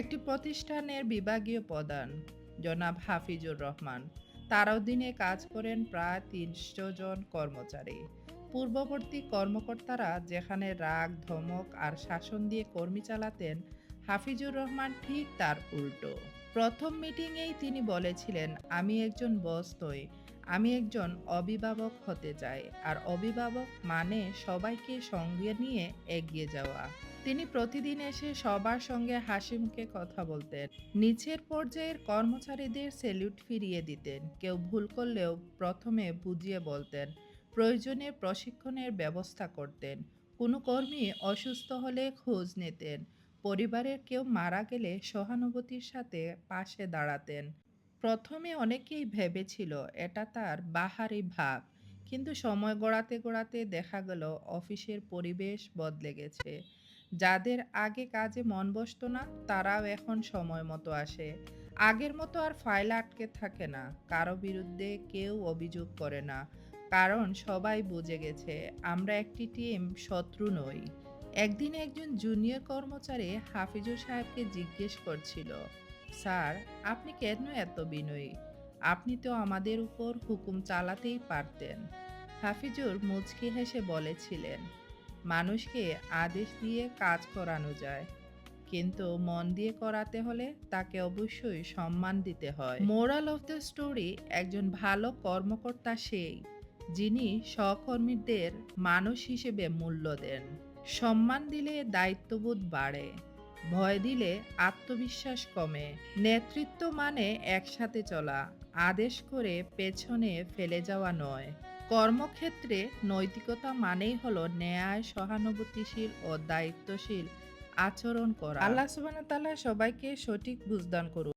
একটি প্রতিষ্ঠানের বিভাগীয় প্রধান, জনাব হাফিজুর রহমান। তার অধীনে কাজ করেন প্রায় তিনশো জন কর্মচারী। পূর্ববর্তী কর্মকর্তারা যেখানে রাগ, ধমক আর শাসন দিয়ে কর্মী চালাতেন, হাফিজুর রহমান ঠিক তার উল্টো। প্রথম মিটিংয়েই তিনি বলেছিলেন, আমি একজন বস নই, আমি একজন অভিভাবক হতে চাই, আর অভিভাবক মানে সবাইকে সঙ্গে নিয়ে এগিয়ে যাওয়া। তিনি প্রতিদিন এসে সবার সঙ্গে হাসি মুখে কথা বলতেন। নিচের পর্যায়ের কর্মচারীদের স্যালুট ফিরিয়ে দিতেন। কেউ ভুল করলেও প্রথমে বুঝিয়ে বলতেন, প্রয়োজনে প্রশিক্ষণের ব্যবস্থা করতেন। কোনো কর্মী অসুস্থ হলে খোঁজ নিতেন। পরিবারের কেউ মারা গেলে সহানুভূতির সাথে পাশে দাঁড়াতেন। প্রথমে অনেকেই ভেবেছিল, এটা তার বাহারি ভাব। কিন্তু সময় গড়াতে গড়াতে দেখা গেল, অফিসের পরিবেশ বদলে গেছে। যাদের আগে কাজে মন বসতো না, তারাও এখন সময় মতো আসে। আগের মতো আর ফাইল আটকে থাকে না। কারও বিরুদ্ধে কেউ অভিযোগ করে না। কারণ সবাই বুঝে গেছে, আমরা একটি টিম, শত্রু নই। একদিন একজন জুনিয়র কর্মচারী হাফিজুর সাহেবকে জিজ্ঞেস করছিল, স্যার, আপনি কেন এত বিনয়ী? আপনি তো আমাদের উপর হুকুম চালাতেই পারতেন। হাফিজুর মুচকি হেসে বলেছিলেন মানুষকে আদেশ দিয়ে কাজ করানো যায়। কিন্তু মন দিয়ে করাতে হলে তাকে অবশ্যই সম্মান দিতে হয়। মোরাল অফ দ্য স্টোরি একজন ভালো কর্মকর্তা সেই, যিনি সহকর্মীদের মানুষ হিসেবে মূল্য দেন। সম্মান দিলে দায়িত্ববোধ বাড়ে, ভয় দিলে আত্মবিশ্বাস কমে। নেতৃত্ব মানে একসাথে চলা, আদেশ করে পেছনে ফেলে যাওয়া নয়। কর্মক্ষেত্রে নৈতিকতা মানেই হলো ন্যায়, সহানুভূতিশীল ও দায়িত্বশীল আচরণ করা। আল্লাহ ওয়া তাআলা সবাইকে সঠিক বুঝদান করুন